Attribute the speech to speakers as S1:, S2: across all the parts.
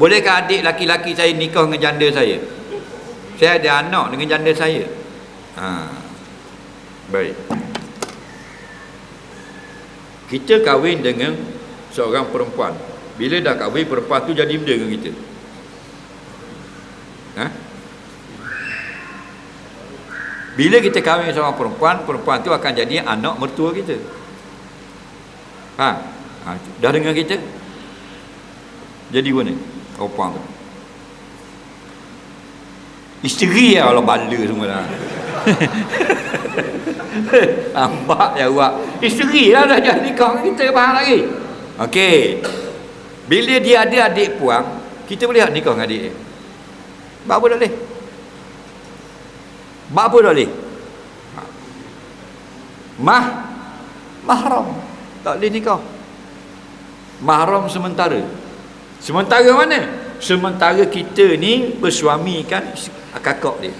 S1: Bolehkah adik laki-laki saya nikah dengan janda saya? Saya ada anak dengan janda saya. Ha. Baik. Kita kahwin dengan seorang perempuan. Bila dah kahwin, perempuan tu jadi benda dengan kita. Ha? Bila kita kahwin seorang perempuan, perempuan tu akan jadi anak mertua kita. Ha? ha dah dengan kita? Jadi mana? Perempuan tu. Isteri ya Allah bala semua dah. Nampak ya awak. Isteri lah dah jadi kau kita faham lagi. Okey. Bila dia ada adik puang, kita boleh nikah dengan adik dia. Bapa dah boleh. Bapa dah boleh. Mah mahram tak boleh nikah. Mahram sementara. Sementara mana? Sementara kita ni bersuami kan kakak dia.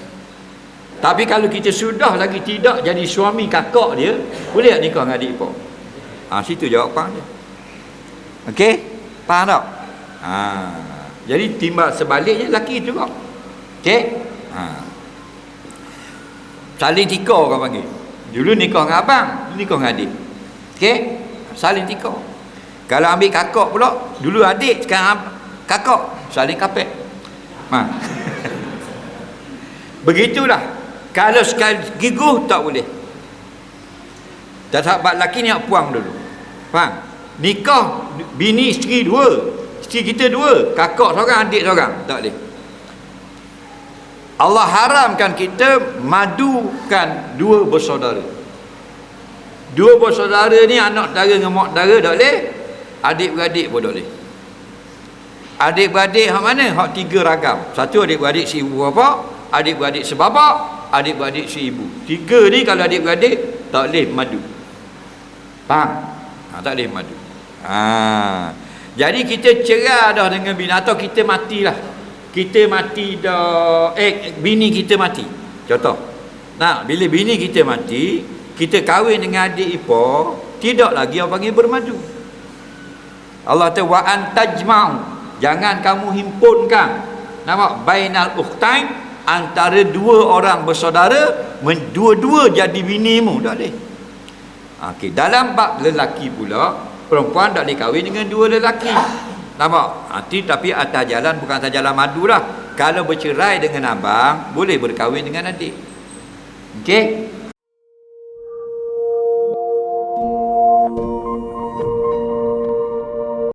S1: Tapi kalau kita sudah lagi tidak jadi suami kakak dia boleh tak nikah dengan adik ipar? Ha, situ jawapan dia. Ok faham tak? Ha, jadi timbal sebaliknya laki juga ok ha. saling tika orang panggil. Dulu nikah dengan abang nikah dengan adik. Ok saling tika kalau ambil kakak pula dulu adik sekarang kakak saling kapek ha. Begitulah. Kalau sekali giguh tak boleh. Dan sahabat lelaki ni nak puang dulu. Faham? Nikah bini isteri dua. Isteri kita dua. Kakak seorang, adik seorang. Tak boleh. Allah haramkan kita madukan dua bersaudara. Dua bersaudara ni anak dara dengan mak dara tak boleh. Adik-beradik pun boleh. Adik-beradik hak mana? Hak tiga ragam. Satu adik-beradik si ibu bapa, adik-beradik sebabak, adik-beradik si ibu. Tiga ni kalau adik-beradik tak boleh madu. Faham? Ha, tak boleh madu. Ha. Jadi kita cerah dah dengan bini atau kita matilah. Kita mati dah eh bini kita mati. Contoh. Nah, bila bini kita mati, kita kahwin dengan adik ipar, tidak lagi orang panggil bermadu. Allah kata wa antajma'u. Jangan kamu himpunkan. Nampak? Bainal ukhtain antara dua orang bersaudara dua-dua jadi binimu. Tak boleh. Okey dalam bab lelaki pula perempuan tak boleh kahwin dengan dua lelaki. Nampak? Nanti tapi atas jalan bukan atas jalan madu lah. Kalau bercerai dengan abang boleh berkahwin dengan adik. Okey